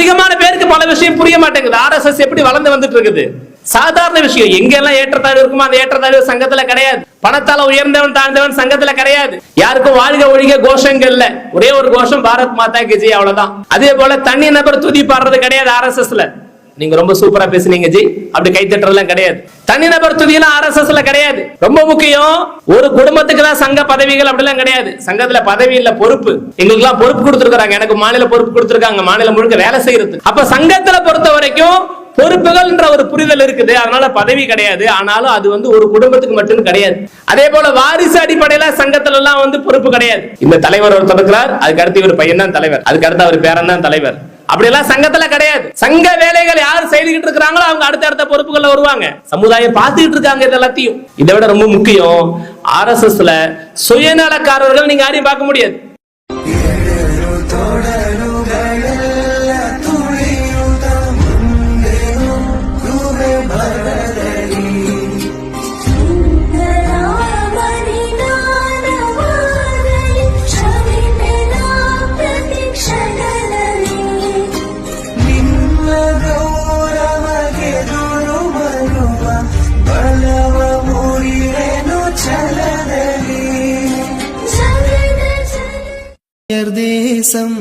அதிகமான பேருக்கு பல விஷயம் புரிய மாட்டேங்குது. ஆர்எஸ்எஸ் எப்படி வளர்ந்து வந்துட்டு இருக்குது சாதாரண விஷயம். எங்கெல்லாம் ஏற்றத்தாழ்வு இருக்குமோ அந்த ஏற்றத்தாழ்வு சங்கத்துல கிடையாது. பணத்தால உயர்ந்தவன் தாழ்ந்தவன் சங்கத்துல கிடையாது. யாருக்கும் வாழ்க ஒழிக கோஷங்கள் இல்ல. ஒரே ஒரு கோஷம் பாரத் மாதா கி அவ்வளவுதான். அதே போல தனி நபர் துதி பாடுறது கிடையாது ஆர்எஸ்எஸ்ல நீங்க ரொம்ப சூப்பரா பேசுனீங்க ஜி. அப்படி கை தட்டுறதுலாம் கிடையாது. தனிநபர் துதியெல்லாம் ஆர்எஸ்எஸ்ல கிடையாது. ரொம்ப முக்கியம் ஒரு குடும்பத்துக்கு தான் சங்க பதவிகள் அப்படிலாம் கிடையாது. சங்கத்துல பதவி இல்ல பொறுப்பு. எங்களுக்கு எல்லாம் பொறுப்பு கொடுத்துருக்காங்க எனக்கு மாநில பொறுப்பு கொடுத்துருக்காங்க. மாநிலம் முழுக்க வேலை செய்யறது அப்ப சங்கத்துல பொறுத்த வரைக்கும் பொறுப்புகள்ன்ற ஒரு புரிதல் இருக்குது. அதனால பதவி கிடையாது. ஆனாலும் அது வந்து ஒரு குடும்பத்துக்கு மட்டும் கிடையாது. அதே போல வாரிசு அடிப்படையில சங்கத்துல எல்லாம் வந்து பொறுப்பு கிடையாது. இந்த தலைவர் ஒருத்தர் இருக்கிறார். அதுக்கு அடுத்து இவர் பையன் தான் தலைவர். அதுக்கு அடுத்து அவர் பேரன் தான் தலைவர். அப்படியெல்லாம் சங்கத்துல கிடையாது. சங்க வேலைகள் யார் செய்துகிட்டு இருக்கிறாங்களோ அவங்க அடுத்த அடுத்த பொறுப்புகள்ல வருவாங்க. சமுதாயம் பார்த்துக்கிட்டு இருக்காங்க இது எல்லாத்தையும். இதை விட ரொம்ப முக்கியம் ஆர்எஸ்எஸ்ல சுயநலக்காரர்கள் நீங்க யாரையும் பார்க்க முடியாது. தேசம்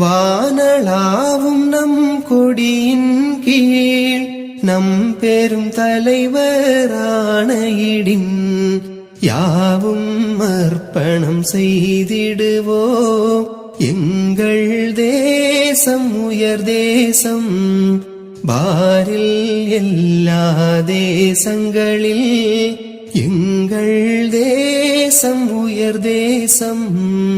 வானளாவும் நம் கொடியின் கீழ் நம் பெரும் தலைவரானையிடின் யாவும் அர்ப்பணம் செய்திடுவோ? எங்கள் தேசம் உயர் தேசம் பாரில் எல்லா தேசங்களில் எங்கள் தேசம் உயர் தேசம்.